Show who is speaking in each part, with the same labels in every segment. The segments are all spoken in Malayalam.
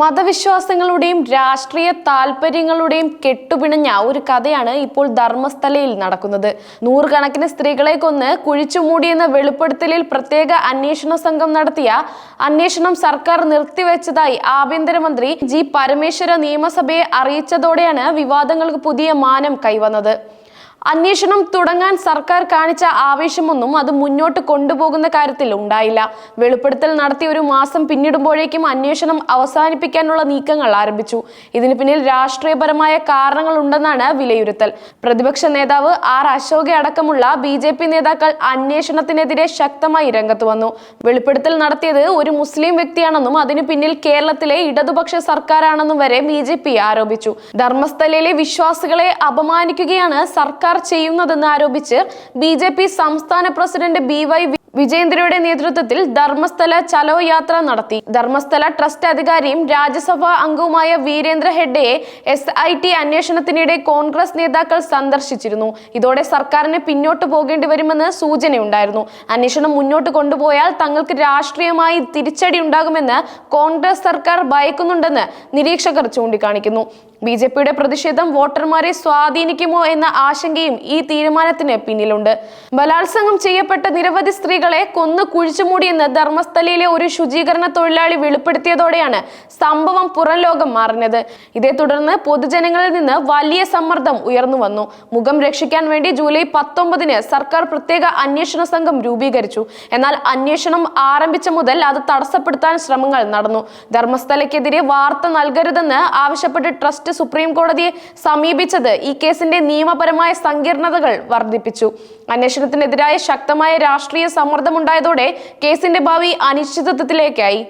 Speaker 1: മതവിശ്വാസങ്ങളുടെയും രാഷ്ട്രീയ താല്പര്യങ്ങളുടെയും കെട്ടുപിണഞ്ഞ ഒരു കഥയാണ് ഇപ്പോൾ ധർമ്മസ്ഥലയിൽ നടക്കുന്നത്. നൂറുകണക്കിന് സ്ത്രീകളെ കൊന്ന് കുഴിച്ചുമൂടിയെന്ന വെളിപ്പെടുത്തലിൽ പ്രത്യേക അന്വേഷണ സംഘം നടത്തിയ അന്വേഷണം സർക്കാർ നിർത്തിവെച്ചതായി ആഭ്യന്തരമന്ത്രി ജി പരമേശ്വര നിയമസഭയെ അറിയിച്ചതോടെയാണ് വിവാദങ്ങൾക്ക് പുതിയ മാനം കൈവന്നത്. അന്വേഷണം തുടങ്ങാൻ സർക്കാർ കാണിച്ച ആവേശമൊന്നും അത് മുന്നോട്ട് കൊണ്ടുപോകുന്ന കാര്യത്തിൽ ഉണ്ടായില്ല. വെളിപ്പെടുത്തൽ നടത്തി ഒരു മാസം പിന്നിടുമ്പോഴേക്കും അന്വേഷണം അവസാനിപ്പിക്കാനുള്ള നീക്കങ്ങൾ ആരംഭിച്ചു. ഇതിന് പിന്നിൽ രാഷ്ട്രീയപരമായ കാരണങ്ങൾ ഉണ്ടെന്നാണ് വിലയിരുത്തൽ. പ്രതിപക്ഷ നേതാവ് ആർ അശോക അടക്കമുള്ള ബി ജെ പി നേതാക്കൾ അന്വേഷണത്തിനെതിരെ ശക്തമായി രംഗത്ത് വന്നു. വെളിപ്പെടുത്തൽ നടത്തിയത് ഒരു മുസ്ലിം വ്യക്തിയാണെന്നും അതിനു പിന്നിൽ കേരളത്തിലെ ഇടതുപക്ഷ സർക്കാരാണെന്നും വരെ ബി ആരോപിച്ചു. ധർമ്മസ്ഥലയിലെ വിശ്വാസികളെ അപമാനിക്കുകയാണ് സർക്കാർ ചെയ്യുന്നതെന്ന് ആരോപിച്ച് ബി ജെ പി സംസ്ഥാന പ്രസിഡന്റ് ബി വൈ വിജേന്ദ്രയുടെ നേതൃത്വത്തിൽ ധർമ്മസ്ഥല ചലോ യാത്ര നടത്തി. ധർമ്മസ്ഥല ട്രസ്റ്റ് അധികാരിയും രാജ്യസഭാ അംഗവുമായ വീരേന്ദ്ര ഹെഡ്ഡയെ എസ് ഐ ടി അന്വേഷണത്തിനിടെ കോൺഗ്രസ് നേതാക്കൾ സന്ദർശിച്ചിരുന്നു. ഇതോടെ സർക്കാരിന് പിന്നോട്ട് പോകേണ്ടി വരുമെന്ന് സൂചനയുണ്ടായിരുന്നു. അന്വേഷണം മുന്നോട്ട് കൊണ്ടുപോയാൽ തങ്ങൾക്ക് രാഷ്ട്രീയമായി തിരിച്ചടി ഉണ്ടാകുമെന്ന് കോൺഗ്രസ് സർക്കാർ ഭയക്കുന്നുണ്ടെന്ന് നിരീക്ഷകർ ചൂണ്ടിക്കാണിക്കുന്നു. ബി ജെ പിയുടെ പ്രതിഷേധം വോട്ടർമാരെ സ്വാധീനിക്കുമോ എന്ന ആശങ്കയും ഈ തീരുമാനത്തിന് പിന്നിലുണ്ട്. ബലാത്സംഗം ചെയ്യപ്പെട്ട നിരവധി സ്ത്രീകളെ കൊന്നു കുഴിച്ചുമൂടിയെന്ന് ധർമ്മസ്ഥലയിലെ ഒരു ശുചീകരണ തൊഴിലാളി വെളിപ്പെടുത്തിയതോടെയാണ് സംഭവം പുറം ലോകം മാറിഞ്ഞത് ഇതേ തുടർന്ന് പൊതുജനങ്ങളിൽ നിന്ന് വലിയ സമ്മർദ്ദം ഉയർന്നു വന്നു. മുഖം രക്ഷിക്കാൻ വേണ്ടി ജൂലൈ പത്തൊമ്പതിന് സർക്കാർ പ്രത്യേക അന്വേഷണ സംഘം രൂപീകരിച്ചു. എന്നാൽ അന്വേഷണം ആരംഭിച്ച മുതൽ അത് തടസ്സപ്പെടുത്താൻ ശ്രമങ്ങൾ നടന്നു. ധർമ്മസ്ഥലയ്ക്കെതിരെ വാർത്ത നൽകരുതെന്ന് ആവശ്യപ്പെട്ട് ട്രസ്റ്റ് സുപ്രീം കോടതിയെ സമീപിച്ചത് ഈ കേസിന്റെ നിയമപരമായ സങ്കീർണതകൾ വർദ്ധിപ്പിച്ചു. അന്വേഷണത്തിനെതിരായ ശക്തമായ രാഷ്ട്രീയ സമ്മർദ്ദമുണ്ടായതോടെ കേസിന്റെ ഭാവി അനിശ്ചിതത്വത്തിലേക്കായി.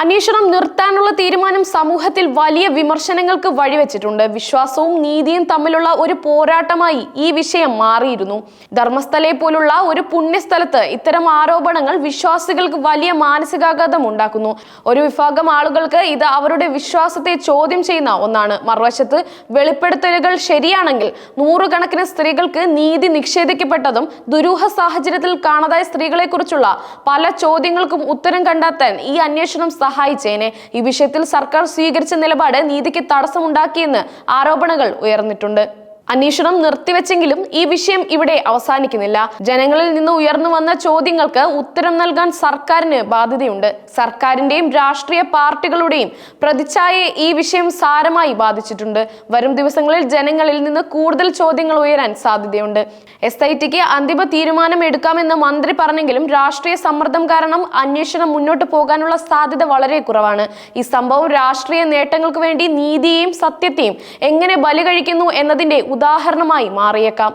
Speaker 1: അന്വേഷണം നിർത്താനുള്ള തീരുമാനം സമൂഹത്തിൽ വലിയ വിമർശനങ്ങൾക്ക് വഴിവെച്ചിട്ടുണ്ട്. വിശ്വാസവും നീതിയും തമ്മിലുള്ള ഒരു പോരാട്ടമായി ഈ വിഷയം മാറിയിരുന്നു. ധർമ്മസ്ഥലയെ പോലുള്ള ഒരു പുണ്യസ്ഥലത്ത് ഇത്തരം ആരോപണങ്ങൾ വിശ്വാസികൾക്ക് വലിയ മാനസികാഘാതം ഉണ്ടാക്കുന്നു. ഒരു വിഭാഗം ആളുകൾക്ക് ഇത് അവരുടെ വിശ്വാസത്തെ ചോദ്യം ചെയ്യുന്ന ഒന്നാണ്. മറുവശത്ത് വെളിപ്പെടുത്തലുകൾ ശരിയാണെങ്കിൽ നൂറുകണക്കിന് സ്ത്രീകൾക്ക് നീതി നിഷേധിക്കപ്പെട്ടതും ദുരൂഹ സാഹചര്യത്തിൽ കാണാതായ സ്ത്രീകളെക്കുറിച്ചുള്ള പല ചോദ്യങ്ങൾക്കും ഉത്തരം കണ്ടെത്താൻ ഈ അന്വേഷണം സഹായിച്ചേനെ. ഈ വിഷയത്തിൽ സർക്കാർ സ്വീകരിച്ച നിലപാട് നീതിക്ക് തടസ്സമുണ്ടാക്കിയെന്ന് ആരോപണങ്ങൾ ഉയർന്നിട്ടുണ്ട്. അന്വേഷണം നിർത്തിവെച്ചെങ്കിലും ഈ വിഷയം ഇവിടെ അവസാനിക്കുന്നില്ല. ജനങ്ങളിൽ നിന്ന് ഉയർന്നു വന്ന ചോദ്യങ്ങൾക്ക് ഉത്തരം നൽകാൻ സർക്കാരിന് ബാധ്യതയുണ്ട്. സർക്കാരിന്റെയും രാഷ്ട്രീയ പാർട്ടികളുടെയും പ്രതിച്ഛായയെ ഈ വിഷയം സാരമായി ബാധിച്ചിട്ടുണ്ട്. വരും ദിവസങ്ങളിൽ ജനങ്ങളിൽ നിന്ന് കൂടുതൽ ചോദ്യങ്ങൾ ഉയരാൻ സാധ്യതയുണ്ട്. എസ് ഐ ടിക്ക് അന്തിമ തീരുമാനം എടുക്കാമെന്ന് മന്ത്രി പറഞ്ഞെങ്കിലും രാഷ്ട്രീയ സമ്മർദ്ദം കാരണം അന്വേഷണം മുന്നോട്ട് പോകാനുള്ള സാധ്യത വളരെ കുറവാണ്. ഈ സംഭവം രാഷ്ട്രീയ നേട്ടങ്ങൾക്ക് വേണ്ടി നീതിയെയും സത്യത്തെയും എങ്ങനെ ബലി കഴിക്കുന്നു എന്നതിന്റെ ഉദാഹരണമായി മാറിയേക്കാം.